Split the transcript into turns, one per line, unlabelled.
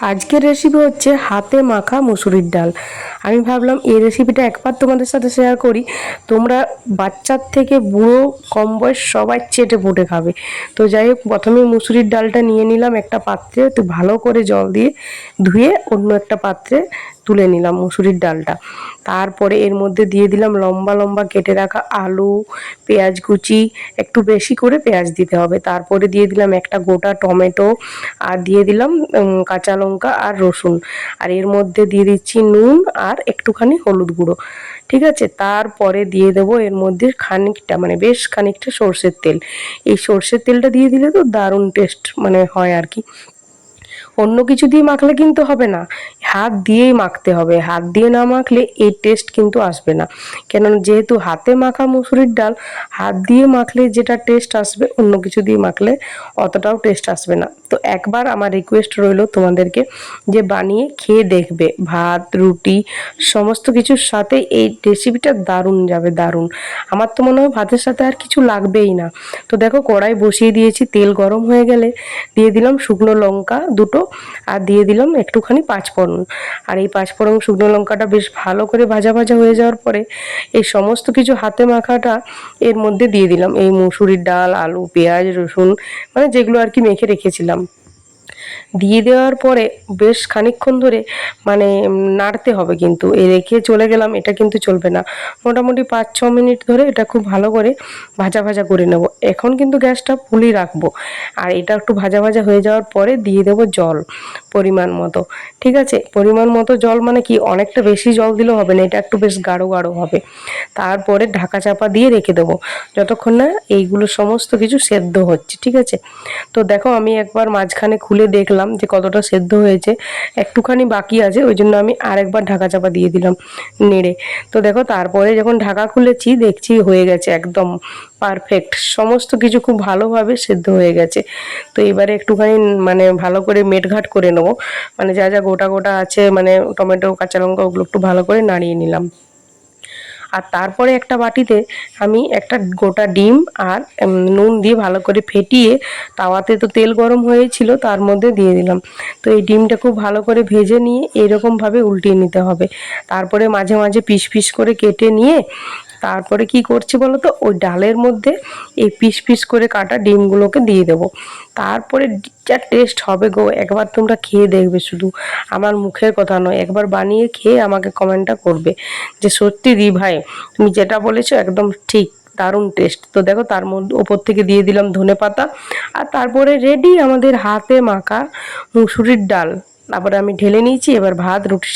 আজকের রেসিপি হচ্ছে হাতে মাখা মুসুরির ডাল। আমি ভাবলাম এই রেসিপিটা একবার তোমাদের সাথে শেয়ার করি। তোমরা বাচ্চার থেকে বুড়ো কম বয়স সবাই চেটে পুটে খাবে। তো যাই হোক, প্রথমে মুসুরির ডালটা নিয়ে নিলাম একটা পাত্রে। তো ভালো করে জল দিয়ে ধুয়ে অন্য একটা পাত্রে তুলে নিলাম মুসুরির ডালটা। তারপরে এর মধ্যে দিয়ে দিলাম লম্বা লম্বা কেটে রাখা আলু, পেঁয়াজ কুচি, একটু বেশি করে পেঁয়াজ দিতে হবে। তারপরে দিয়ে দিলাম একটা গোটা টমেটো আর দিয়ে দিলাম কাঁচা লঙ্কা আর রসুন। আর এর মধ্যে দিয়ে দিচ্ছি নুন আর একটুখানি হলুদ গুঁড়ো। ঠিক আছে? তারপরে দিয়ে দেবো এর মধ্যে খানিকটা মানে বেশ খানিকটা সর্ষের তেল। এই সর্ষের তেলটা দিয়ে দিলে তো দারুণ টেস্ট মানে হয় আর কি। অন্য কিছু দিয়ে মাখলে কিন্তু হবে না। হাত দিয়েই মাখতে হবে। হাত দিয়ে না মাখলে এই টেস্ট কিন্তু আসবে না। কেননা যেহেতু হাতে মাখা মুসুরির ডাল, হাত দিয়ে মাখলে যেটা টেস্ট আসবে, অন্য কিছু দিয়ে মাখলে অতটাও টেস্ট আসবে না। তো একবার আমার রিকোয়েস্ট রইল তোমাদেরকে যে বানিয়ে খেয়ে দেখবে। ভাত, রুটি, সমস্ত কিছুর সাথে এই রেসিপিটা দারুণ যাবে, দারুণ। আমার তো মনে হয় ভাতের সাথে আর কিছু লাগবেই না। তো দেখো কড়াই বসিয়ে দিয়েছি, তেল গরম হয়ে গেলে। দিয়ে দিলাম শুকনো লঙ্কা, দুটো আর দিয়ে দিলাম একটুখানি পাঁচফোড়ন। আর এই পাঁচফোড়ন শুকনো লঙ্কাটা বেশ ভালো করে ভাজা ভাজা হয়ে যাওয়ার পরে এই সমস্ত কিছু হাতে মাখাটা এর মধ্যে দিয়ে দিলাম। এই মুসুরির ডাল, আলু, পেঁয়াজ, রসুন মানে যেগুলো আর কি মেখে রেখেছিলাম। দিয়ে দেওয়ার পরে বেশ খানিকক্ষণ ধরে মানে নাড়তে হবে কিন্তু। এ রেখে চলে গেলাম, এটা কিন্তু চলবে না। মোটামুটি পাঁচ, ছ মিনিট ধরে এটা খুব ভালো করে ভাজা ভাজা করে নেব। এখন কিন্তু গ্যাসটা ফুলই রাখব। আর এটা একটু ভাজা ভাজা হয়ে যাওয়ার পরে দিয়ে দেবো জল। পরিমাণ মতো, ঠিক আছে? পরিমাণ মতো জল মানে কি? অনেকটা বেশি জল দিলেও হবে না, এটা একটু বেশ গাঢ় গাঢ় হবে। তারপরে ঢাকা চাপা দিয়ে রেখে দেবো, যতক্ষণ না এইগুলো সমস্ত কিছু সেদ্ধ হচ্ছে, ঠিক আছে? তো দেখো, আমি একবার মাঝখানে খুলে দেখলাম যে কতটা সেদ্ধ হয়েছে, একটুখানি বাকি আছে, ওই জন্য আমি আরেকবার ঢাকা চাপা দিয়ে দিলাম নেড়ে। তো দেখো, তারপরে যখন ঢাকা খুলেছি, দেখছি হয়ে গেছে একদম পারফেক্ট সমস্ত কিছু খুব ভালোভাবে সেদ্ধ হয়ে গেছে। তো এবারে একটুখানি মানে ভালো করে মেটঘাট করে নেব। মানে যা যা গোটা গোটা আছে মানে টমেটো, কাঁচা লঙ্কা, ওগুলো একটু ভালো করে নাড়িয়ে নিলাম। আর তারপরে একটা বাটিতে আমি একটা গোটা ডিম আর নুন দিয়ে ভালো করে ফেটিয়ে, তাওয়াতে তো তেল গরম হয়েছিল, তার মধ্যে দিয়ে দিলাম। তো এই ডিমটা খুব ভালো করে ভেজে নিয়ে এরকমভাবে উল্টিয়ে নিতে হবে। তারপরে মাঝে মাঝে পিস পিস করে কেটে নিয়ে তারপরে কি করছি বলো তো ওই ডালের মধ্যে এই পিস পিস করে কাটা ডিমগুলোকে দিয়ে দেবো। তারপরে যা টেস্ট হবে গো, একবার তোমরা খেয়ে দেখবে শুধু। আমার মুখের কথা নয়, একবার বানিয়ে খেয়ে আমাকে কমেন্টটা করবে। যে সত্যি দি ভাই, তুমি যেটা বলেছ একদম ঠিক, দারুণ টেস্ট তো দেখো তার মধ্যে ওপর থেকে দিয়ে দিলাম ধনে পাতা। আর তারপরে রেডি আমাদের হাতে মাখা মুসুরির ডাল। তারপরে আমি ঢেলে নিয়েছি, এবার ভাত, রুটির